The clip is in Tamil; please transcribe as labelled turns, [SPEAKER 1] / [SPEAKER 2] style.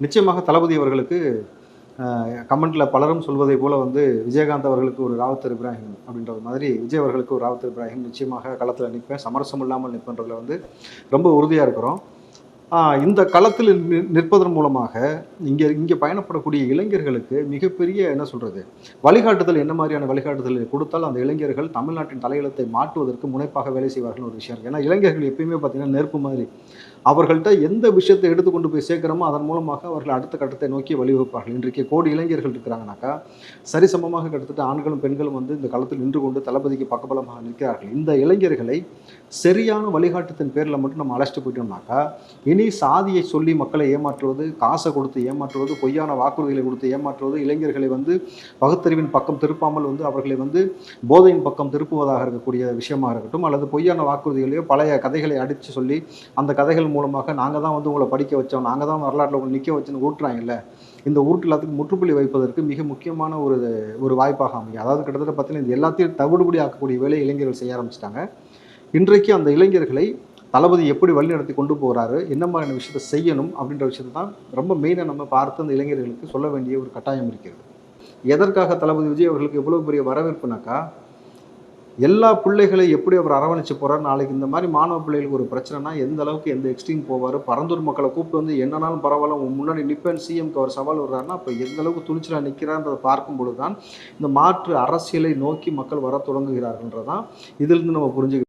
[SPEAKER 1] நிச்சயமாக தளபதி அவர்களுக்கு கமெண்ட்ல பலரும் சொல்வதை போல வந்து விஜயகாந்த் அவர்களுக்கு ஒரு ராவத்தர் இப்ராஹிம் அப்படின்றது மாதிரி விஜய் அவர்களுக்கு ஒரு ராவத்தர் இப்ராஹிம் நிச்சயமாக களத்தில் நிற்பேன் சமரசம் இல்லாமல் நிற்பன்றதுல வந்து ரொம்ப உறுதியாக இருக்கிறோம். இந்த களத்தில் நிற்பதன் மூலமாக இங்கே இங்கே பயணப்படக்கூடிய இளைஞர்களுக்கு மிகப்பெரிய என்ன சொல்கிறது வழிகாட்டுதல் என்ன மாதிரியான வழிகாட்டுதல் கொடுத்தால் அந்த இளைஞர்கள் தமிழ்நாட்டின் தலையிலத்தை மாற்றுவதற்கு முனைப்பாக வேலை செய்வார்கள் ஒரு விஷயம் இருக்கு. ஏன்னா இளைஞர்கள் எப்பயுமே பார்த்தீங்கன்னா நெருப்பு மாதிரி. அவர்கள்ட்ட எந்த விஷயத்தை எடுத்துக்கொண்டு போய் சேர்க்குறோமோ அதன் மூலமாக அவர்கள் அடுத்த கட்டத்தை நோக்கி வழிவகுப்பார்கள். இன்றைக்கு கோடி இளைஞர்கள் இருக்கிறாங்கனாக்கா சரிசமமாக கிட்டத்தட்ட ஆண்களும் பெண்களும் வந்து இந்த களத்தில் நின்று கொண்டு தளபதிக்கு பக்கபலமாக நிற்கிறார்கள். இந்த இளைஞர்களை சரியான வழிகாட்டுத்தின் பேரில் மட்டும் நம்ம அழைச்சிட்டு போயிட்டோம்னாக்கா இனி சாதியை சொல்லி மக்களை ஏமாற்றுவது காசை கொடுத்து ஏமாற்றுவது பொய்யான வாக்குறுதிகளை கொடுத்து ஏமாற்றுவது இளைஞர்களை வந்து பகுத்தறிவின் பக்கம் திருப்பாமல் வந்து அவர்களை வந்து போதையின் பக்கம் திருப்புவதாக இருக்கக்கூடிய விஷயமாக இருக்கட்டும் அல்லது பொய்யான வாக்குறுதிகளையோ பழைய கதைகளை அடித்து சொல்லி அந்த கதைகள் மூலமாக நாங்கள் தான் வந்து உங்களை படிக்க வச்சோம் நாங்கள் தான் வரலாற்றில் உங்களை நிற்க வச்சுன்னு ஊட்டுறாங்கல்ல இந்த ஊட்டு எல்லாத்துக்கும் முற்றுப்புள்ளி வைப்பதற்கு மிக முக்கியமான ஒரு ஒரு வாய்ப்பாக அமையும். அதாவது கிட்டத்தட்ட பார்த்தீங்கன்னா இது எல்லாத்தையும் தவிடுபடி ஆக்கக்கூடிய வேலையை இளைஞர்கள் செய்ய ஆரம்பிச்சிட்டாங்க. இன்றைக்கு அந்த இளைஞர்களை தளபதி எப்படி வழிநடத்தி கொண்டு போகிறாரு என்ன மாதிரியான விஷயத்தை செய்யணும் அப்படின்ற விஷயத்தை தான் ரொம்ப மெயினாக நம்ம பார்த்து அந்த இளைஞர்களுக்கு சொல்ல வேண்டிய ஒரு கட்டாயம் இருக்கிறது. எதற்காக தளபதி விஜய் அவர்களுக்கு எவ்வளோ பெரிய வரவேற்புனாக்கா எல்லா பிள்ளைகளை எப்படி அவர் அரவணைச்சு போகிறார் நாளைக்கு இந்த மாதிரி மாணவ பிள்ளைகளுக்கு ஒரு பிரச்சனைனா எந்த அளவுக்கு எந்த எக்ஸ்ட்ரீம் போவார் பரந்தூர் மக்களை கூப்பிட்டு வந்து என்னன்னாலும் பரவாயில்ல உன் முன்னாடி நிற்பேன் சிஎம்க்கு அவர் சவால் விடுறாருன்னா அப்போ எந்த அளவுக்கு துணிச்சலாக நிற்கிறான்றதை பார்க்கும்பொழுது தான் இந்த மாற்று அரசியலை நோக்கி மக்கள் வர தொடங்குகிறார்கள்ன்றதான் இதிலிருந்து நம்ம புரிஞ்சுக்க